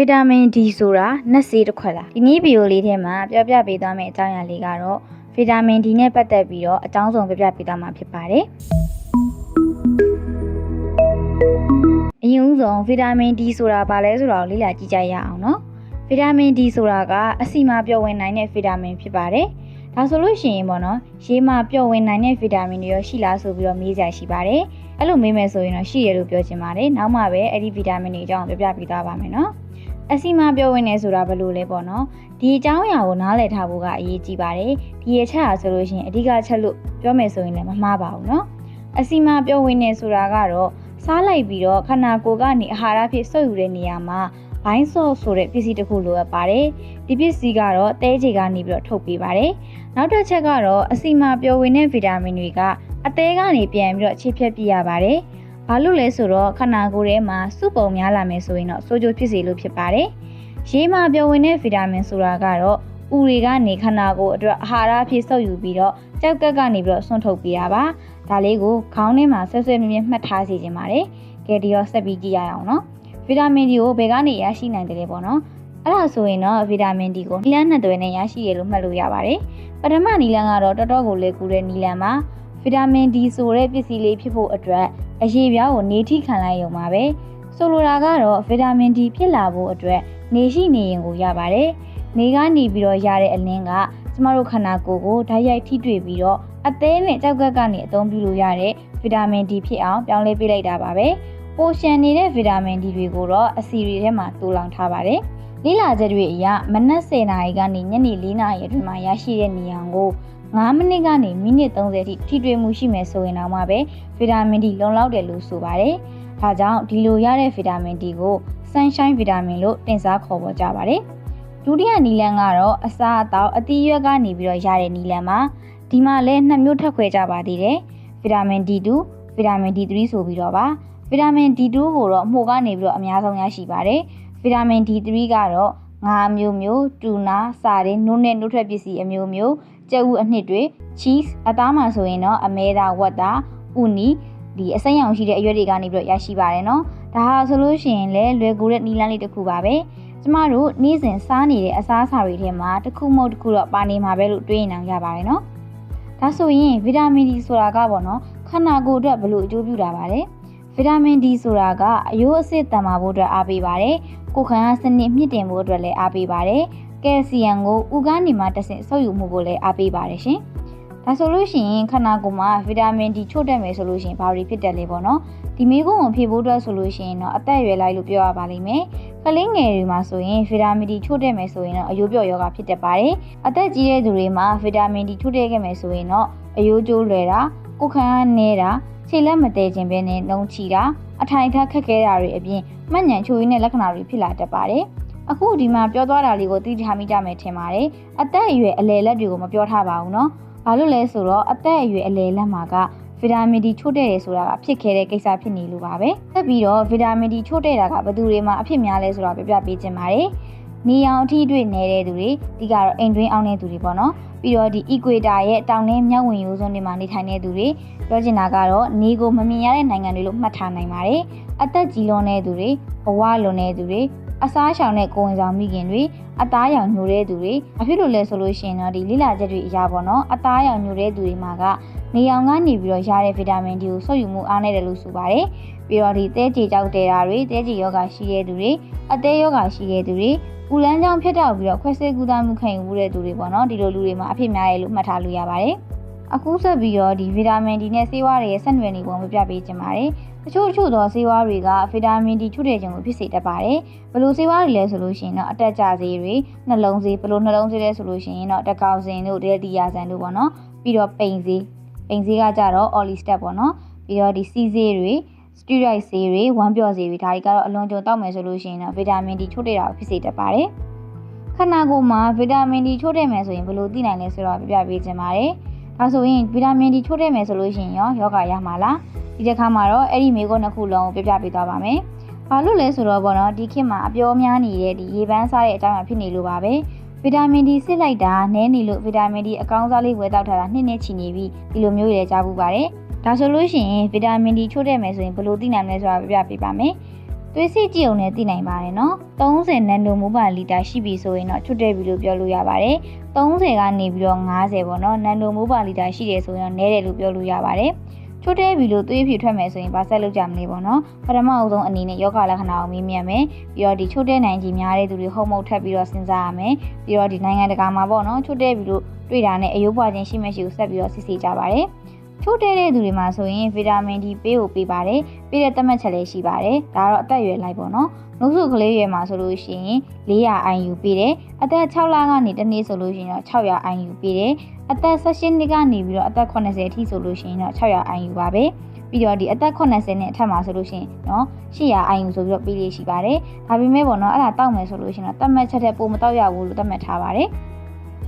ဗီတာမင် D ဆိုတာနက်ဆေးတစ်ခွက်လားဒီနေ့ဗီဒီယိုလေးထဲမှာပြောပြပေးသွားမယ့်အကြောင်းအရာလေးကတော့ဗီတာမင် D နဲ့ပတ်သက်ပြီးတော့အကြောင်းစုံပြောပြပေးသွားမှာဖြစ်ပါတယ်အရင်ဦးဆုံးဗီတာမင် D ဆိုတာဘာလဲဆိုတာကိုလေ့လာကြည့်ကြရအောင်နော်ဗီတာမင် D ဆိုတာကအဆီမှာပျော်ဝင်နိုင်တဲ့ဗီတာမင်ဖြစ်ပါတယ်ဒါဆိုလို့ရှိရင်ပေါ့နော်ရေမှာပျော်ဝင်နိုင်တဲ့ဗီတာမင်တွေရောရှိလားဆိုပြီးတော့မေးကြရှိပါတယ်အဲ့လိုမေးမယ်ဆိုရင်တော့ရှိရလို့ပြောချင်ပါတယ်နောက်မှပဲအဲ့ဒီဗီတာမင်တွေအကြောင်းပြောပြပေးသွားပါမယ်နော် အစီမပြောဝင်နေဆိုတာဘယ်လိုလဲပေါ့နော်ဒီအကြောင်းအရာကိုနားလည်ထားဖို့ကအရေးကြီးပါတယ်ဒီရချက်ဟာဆိုလို့ရှိရင်အဓိကချက်လို့ပြောမယ်ဆိုရင်လည်းမမှားပါဘူးနော်အစီမပြောဝင်နေဆိုတာကတော့စားလိုက်ပြီးတော့ခန္ဓာကိုယ်ကနေအာဟာရဖြစ်ဆုပ်ယူတဲ့နေရာမှာဘိုင်းဆော့ဆိုတဲ့ပစ္စည်းတစ်ခုလိုအပ်ပါတယ်ဒီပစ္စည်းကတော့တဲချေကနေပြီးတော့ထုတ်ပေးပါတယ်နောက်တစ်ချက်ကတော့အစီမပြောဝင်တဲ့ဗီတာမင်တွေကအသေးကနေပြန်ပြီးတော့ခြေဖြတ်ပြရပါတယ်။ ဘာလို့လဲဆိုတော့ခန္ဓာကိုယ်ထဲမှာစုပုံများလာမယ်ဆိုရင်တော့စိုးကျိုးဖြစ်စေလို့ဖြစ်ပါတယ်။ရေးမှာပြောဝင်တဲ့ဗီတာမင်ဆိုတာကတော့ဥတွေကနေခန္ဓာကိုယ်အတွက်အာဟာရဖြစ်စုပ်ယူပြီးတော့ကြောက်ကက်ကနေပြီးတော့ဆွန့်ထုတ်ပေးတာပါ။ဒါလေးကိုခေါင်းထဲမှာဆွဲဆွဲမြဲမြဲမှတ်ထားစေချင်ပါတယ်။ကဲဒီတော့ဆက်ပြီးကြည့်ရအောင်နော်။ဗီတာမင် D ကိုဘယ်ကနေရရှိနိုင်တယ်လဲပေါ့နော်။အဲ့ဒါဆိုရင်တော့ဗီတာမင် D ကိုနီလန်းနှစ်သွဲနဲ့ရရှိရလို့မှတ်လို့ရပါတယ်။ပထမနီလန်းကတော့တော်တော်ကိုလေကူတဲ့နီလန်းပါ။ဗီတာမင် D ဆိုတဲ့ပစ္စည်းလေးဖြစ်ဖို့အတွက် အရေးပြားကိုနေထိခံလိုက်ရုံပါပဲဆိုလိုတာကတော့ဗီတာမင် D ဖြစ်လာဖို့အတွက်နေရှိနေရင်ကိုရပါတယ်နေကနေပြီးတော့ရတဲ့အလင်းကကျမတို့ခန္ဓာကိုယ်ကိုဓာတ်ရိုက်ထိတွေ့ပြီးတော့အသေးနဲ့ကြောက်ကက်ကနေအသုံးပြုလို့ရတဲ့ဗီတာမင် D ဖြစ်အောင်ပြောင်းလဲပေးလိုက်တာပါပဲပိုရှန်နေတဲ့ဗီတာမင် D တွေကိုတော့အစီရီထဲမှာတူလောင်ထားပါတယ်လေ့လာချက်တွေအရမနက်10နာရီကနေညနေ4နာရီအတွင်းမှာရရှိတဲ့နေအောင်ကို 9မိနစ်ကနေမိနစ်30ထိထိတွေ့မှုရှိမယ်ဆိုရင်တော့မှပဲဗီတာမင် D လုံလောက်တယ်လို့ဆိုပါတယ်။ဒါကြောင့်ဒီလိုရတဲ့ဗီတာမင် D ကို sunshine ဗီတာမင်လို့တင်စားခေါ်ပေါ်ကြပါတယ်။ဒုတိယနီလန်ကတော့အစာအသောက်အသီးရွက်ကနေပြီးတော့ရတဲ့နီလန်မှာဒီမှာလည်းနှစ်မျိုးထပ်ခွဲကြပါသေးတယ်။ဗီတာမင် D2 ဗီတာမင် D3 ဆိုပြီးတော့ပါ။ဗီတာမင် D2 ကိုတော့မှုကနေပြီးတော့အများဆုံးရရှိပါတယ်။ဗီတာမင် D3 ကတော့ငါးမျိုးမျိုးတူနာစာရင်းနုနဲ့နှုတ်ထွက်ပစ္စည်းအမျိုးမျိုး ကြက်ဥအနှစ်တွေ cheese အသားမှဆိုရင်တော့အမဲသားဝက်သားဥနီဒီအစိမ်းရောင်ရှိတဲ့အရွက်တွေကနေပြီးတော့ရရှိပါတယ်နော်ဒါဟာဆိုလို့ရှိရင်လည်းလွယ်ကူတဲ့နီလန်းလေးတစ်ခုပါပဲကျမတို့နေ့စဉ်စားနေတဲ့အစားအစာတွေထဲမှာတစ်ခုမဟုတ်တစ်ခုတော့ပါနေမှာပဲလို့တွေးရင်အောင်ရပါတယ်နော်ဒါဆိုရင်ဗီတာမင် D ဆိုတာကပေါ့နော်ခန္ဓာကိုယ်အတွက်ဘယ်လိုအကျိုးပြုတာပါလဲဗီတာမင် D ဆိုတာကအယိုးအဆစ်တန်မာဖို့အတွက်အားပေးပါတယ်ကိုယ်ခံအားစနစ်မြင့်တင်ဖို့အတွက်လည်းအားပေးပါတယ် ကယ်လ်ဆီယမ်ကိုဥကနေမှတဆင့်ဆုပ်ယူမှုကိုလည်းအားပေးပါတယ်ရှင်။ဒါဆိုလို့ရှိရင်ခန္ဓာကိုယ်မှာဗီတာမင် D ချို့တက်မယ်ဆိုလို့ရှိရင်ဘာတွေဖြစ်တယ်လဲပေါ့နော်။ဒီမိကုံကိုဖြည့်ဖို့အတွက်ဆိုလို့ရှိရင်တော့အသက်အရွယ်လိုက်လို့ပြောရပါလိမ့်မယ်။ကလေးငယ်တွေမှာဆိုရင်ဗီတာမင် D ချို့တက်မယ်ဆိုရင်တော့အယိုးပြော့ယောဂဖြစ်တတ်ပါတယ်။အသက်ကြီးတဲ့သူတွေမှာဗီတာမင် D ချို့တက်ခဲ့မယ်ဆိုရင်တော့အယိုးကျိုးလွယ်တာ၊ကိုယ်ခံအားနည်းတာ၊ခြေလက်မတည်ခြင်းပဲနဲ့နှုံချီတာအထိုင်ထခက်ခဲတာတွေအပြင်မှတ်ဉဏ်ချိုးရင်းတဲ့လက္ခဏာတွေဖြစ်လာတတ်ပါတယ်။ အခုဒီမှာပြောသွားတာလေးကိုသိထားမိကြမယ်ထင်ပါတယ်အသက်အရွယ်အလယ်လက်တွေကိုမပြောထားပါဘူးเนาะဘာလို့လဲဆိုတော့အသက်အရွယ်အလယ်လက်မှာကဗီတာမင် D ချို့တဲ့တယ်ဆိုတာကဖြစ်ခဲ့တဲ့ကိစ္စဖြစ်နေလို့ပါပဲဆက်ပြီးတော့ဗီတာမင် D ချို့တဲ့တာကဘယ်သူတွေမှာအဖြစ်များလဲဆိုတာပြပြပေးခြင်းပါတယ်နေအောင်အထီးတွေ့နေတဲ့သူတွေဒီကတော့အိမ်တွင်းအောင်တဲ့သူတွေပေါ့နော်ပြီးတော့ဒီ equator ရဲ့တောင်နဲ့မြောက်ဝင်ရိုးစွန်းတွေမှာနေထိုင်တဲ့သူတွေပြောချင်တာကတော့နေကိုမမြင်ရတဲ့နိုင်ငံတွေလို့မှတ်ထားနိုင်ပါတယ်အသက်ကြီးလွန်တဲ့သူတွေဘဝလွန်တဲ့သူတွေ အစားရှောင်တဲ့ကိုယ်ဝင်ဆောင်မိခင်တွေအသားရောင်ညိုတဲ့သူတွေအဖြစ်လို့လဲဆိုလို့ရှိရင်တော့ဒီလိလာချက်တွေအရာပေါ့နော်အသားရောင်ညိုတဲ့သူတွေမှာကနေရောင်ကနေပြီးတော့ရတဲ့ဗီတာမင် D ကိုဆုပ်ယူမှုအားနည်းတယ်လို့ဆိုပါတယ်ပြီးတော့ဒီသဲကြေကြောက်တဲတာတွေသဲကြေယောဂရှိတဲ့သူတွေအသေးယောဂရှိတဲ့သူတွေပူလန်းကြောင့်ဖြစ်တော့ပြီးတော့ခွဲစိတ်ကူးသားမှုခံယူတဲ့သူတွေပေါ့နော်ဒီလိုလူတွေမှာအဖြစ်များတယ်လို့မှတ်ထားလို့ရပါတယ် အခုဆက်ပြီးတော့ဒီဗီတာမင် D နဲ့ဆေးဝါးတွေရဲ့ဆက်နွယ်နေပုံကိုပြပေးခြင်းပါတယ်တချို့တချို့သောဆေးဝါးတွေကဗီတာမင် D ချွတ်တဲ့ခြင်းကိုဖြစ်စေတတ်ပါတယ်ဘယ်လိုဆေးဝါးတွေလဲဆိုလို့ရှိရင်တော့အတက်ကြဆေးတွေနှလုံးဆေးဘယ်လိုနှလုံးဆေးလဲဆိုလို့ရှိရင်တော့တကောက်စင်တို့ဒဲတီယာဆန်တို့ပေါ့နော်ပြီးတော့ပိန်ဆေးပိန်ဆေးကကြတော့ Oli step ပေါ့နော်ပြီးတော့ဒီစီဆေးတွေစတီရိုက်ဆေးတွေဝမ်းပျော့ဆေးတွေဒါတွေကတော့အလွန်ကြုံတောက်မယ်ဆိုလို့ရှိရင်တော့ဗီတာမင် D ချွတ်တဲ့တာကိုဖြစ်စေတတ်ပါတယ်ခန္ဓာကိုယ်မှာဗီတာမင် D ချို့တဲ့မယ်ဆိုရင်ဘယ်လိုသိနိုင်လဲဆိုတော့ပြပြပေးခြင်းပါတယ်။ ဒါဆိုရင်ဗီတာမင် D ချို့တဲ့မယ်ဆိုလို့ရှိရင်ရောယောဂရမှာလား။ဒီတစ်ခါမှာတော့အဲ့ဒီမိကုန်းနှစ်ခုလုံးကိုပြပြပေးသွားပါမယ်။ဘာလို့လဲဆိုတော့ပေါ့နော်ဒီခေတ်မှာအပြောများနေတဲ့ဒီရေပန်းစားတဲ့အကြောင်းအရာဖြစ်နေလို့ပါပဲ။ဗီတာမင် D စစ်လိုက်တာနည်းနေလို့ဗီတာမင် D အကောင်းစားလေးဝယ်တောက်ထားတာနှစ်နှစ်ချီနေပြီဒီလိုမျိုးတွေကြားပူပါတယ်။ဒါဆိုလို့ရှိရင်ဗီတာမင် D ချို့တဲ့မယ်ဆိုရင်ဘယ်လိုသိနိုင်လဲဆိုတာပြပြပေးပါမယ်။ သွေးစစ်ကြည့်အောင်လည်းသိနိုင်ပါတယ်နော်30နန်နိုမိုဘိုင်လီတာရှိပြီဆိုရင်တော့ချွတ်တဲ့ပြီလို့ပြောလို့ရပါတယ်30ကနေပြီးတော့90ပေါ့နော်နန်နိုမိုဘိုင်လီတာရှိတယ်ဆိုရင်တော့နည်းတယ်လို့ပြောလို့ရပါတယ်ချွတ်တဲ့ပြီလို့သွေးဖြူထွက်မယ်ဆိုရင်ဘာဆက်လုပ်ကြမလဲပေါ့နော်ပထမအဆုံးအနေနဲ့ယောဂလက္ခဏာကိုမေးမြန်းမယ်ပြီးတော့ဒီချွတ်တဲ့နိုင်ကြီးများတဲ့သူတွေဟုတ်မဟုတ်ထပ်ပြီးတော့စဉ်းစားရမယ်ပြီးတော့ဒီနိုင်ငံတကာမှာပေါ့နော်ချွတ်တဲ့ပြီလို့တွေ့တာနဲ့အယုပ်ပွားခြင်းရှိမရှိကိုဆက်ပြီးတော့စစ်ဆေးကြပါတယ် ချိုးတဲတဲ့သူတွေမှာဆိုရင်ဗီတာမင် D ပေးဖို့ပေးပါတယ်ပေးတဲ့သတ်မှတ်ချက်လေးရှိပါတယ်ဒါကတော့အသက်အရွယ်လိုက်ပေါ့နော်နှုတ်ဆုကလေးရွယ်မှာဆိုလို့ရှိရင်400 IU ပေးတယ်အသက်6လကနေတစ်နေ့ဆိုလို့ရှိရင်တော့600 IU ပေးတယ်အသက်18နှစ်ကနေပြီးတော့အသက်80အထိဆိုလို့ရှိရင်တော့600 IU ပါပဲပြီးတော့ဒီအသက်80နဲ့အထက်မှာဆိုလို့ရှိရင်နော်800 IU ဆိုပြီးတော့ပေးလေးရှိပါတယ်ဒါပေမဲ့ပေါ့နော်အဲ့ဒါတောက်မယ်ဆိုလို့ရှိရင်တော့သတ်မှတ်ချက်တဲ့ပုံမတောက်ရဘူးလို့သတ်မှတ်ထားပါတယ်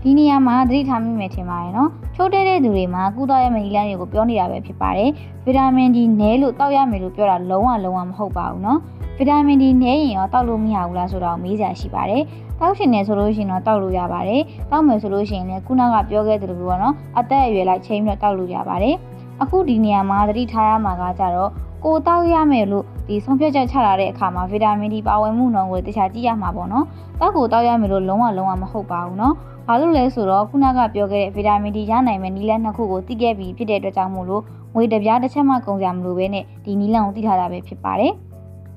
ဒီနေရာမှာသတိထားမိမယ်ထင်ပါတယ်နော်ချိုးတဲတဲ့သူတွေမှာကုသရမယ့်နည်းလမ်းတွေကိုပြောနေတာပဲဖြစ်ပါတယ်ဗီတာမင် D နည်းလို့တောက်ရမယ်လို့ပြောတာလုံးဝလုံးဝမဟုတ်ပါဘူးနော်ဗီတာမင် D နည်းရင်ရောတောက်လို့မရဘူးလားဆိုတော့မေးစရာရှိပါတယ်တောက်ရှင်နေဆိုလို့ရှိရင်တော့တောက်လို့ရပါတယ်တောက်မယ်ဆိုလို့ရှိရင်လည်းခုနကပြောခဲ့သလိုပေါ့နော်အသက်အရွယ်လိုက်ချိန်ပြီးတော့တောက်လို့ရပါတယ်အခုဒီနေရာမှာသတိထားရမှာကကြတော့ ကိုတောက်ရမယ်လို့ဒီဆုံးဖြတ်ချက်ချလာတဲ့အခါမှာဗီတာမင် D ပါဝင်မှုနှုန်းကိုတခြားကြည့်ရမှာပေါ့နော်တောက်ကိုတောက်ရမယ်လို့လုံးဝလုံးဝမဟုတ်ပါဘူးနော်ဘာလို့လဲဆိုတော့ခုနကပြောခဲ့တဲ့ဗီတာမင် D ရနိုင်မယ့်နည်းလမ်းနှစ်ခုကိုသိခဲ့ပြီးဖြစ်တဲ့အတွက်ကြောင့်မို့လို့ငွေတစ်ပြားတစ်ချက်မှကုန်စရာမလိုဘဲနဲ့ဒီနည်းလမ်းကိုသိထားတာပဲဖြစ်ပါတယ်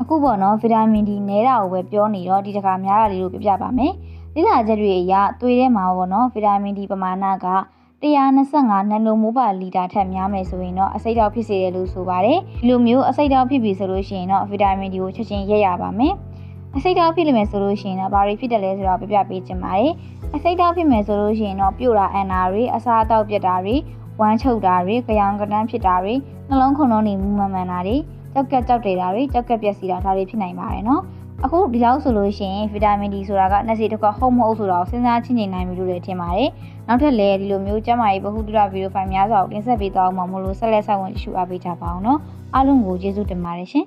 အခုပေါ့နော်ဗီတာမင် D နည်းတာကိုပဲပြောနေတော့ဒီတစ်ခါများတာလေးကိုပြပြပါမယ်လေ့လာချက်တွေအရသွေးထဲမှာပေါ့နော်ဗီတာမင် D ပမာဏက 125နနိုမိုဘလီတာထက်များမယ်ဆိုရင်တော့အဆိပ်တောက်ဖြစ်စေတယ်လို့ဆိုပါတယ်ဒီလိုမျိုးအဆိပ်တောက်ဖြစ်ပြီဆိုလို့ရှိရင်တော့ဗီတာမင် D ကိုချက်ချင်းရက်ရပါမယ်အဆိပ်တောက်ဖြစ်လိမ့်မယ်ဆိုလို့ရှိရင်တော့ဘာတွေဖြစ်တယ်လဲဆိုတော့ပြပြပေးချင်ပါတယ်အဆိပ်တောက်ဖြစ်မယ်ဆိုလို့ရှိရင်တော့ပြို့တာအန်နာတွေအစာအသောက်ပြတ်တာတွေဝမ်းချုပ်တာတွေကြောင်ကတန်းဖြစ်တာတွေနှလုံးခုန်လုံးနေမူမမှန်တာတွေကြောက်ကက်ကြောက်တေတာတွေကြောက်ကက်ပြက်စီတာဒါတွေဖြစ်နိုင်ပါတယ်နော် အခုဒီလောက်ဆိုလို့ရှိရင်ဗီတာမင် D ဆိုတာကနှစီတစ်ခါဟုတ်မဟုတ်ဆိုတာကိုစဉ်းစားချင်းချိန်နိုင်ပြီလို့လည်းထင်ပါတယ်နောက်ထပ်လည်းဒီလိုမျိုးကျမကြီးဗဟုသုတဗီဒီယိုဖိုင်များစွာကိုတင်ဆက်ပေးသွားအောင်မလို့ဆက်လက်ဆောင်ဝင်ရှုအားပေးကြပါအောင်နော်အားလုံးကိုကျေးဇူးတင်ပါတယ်ရှင်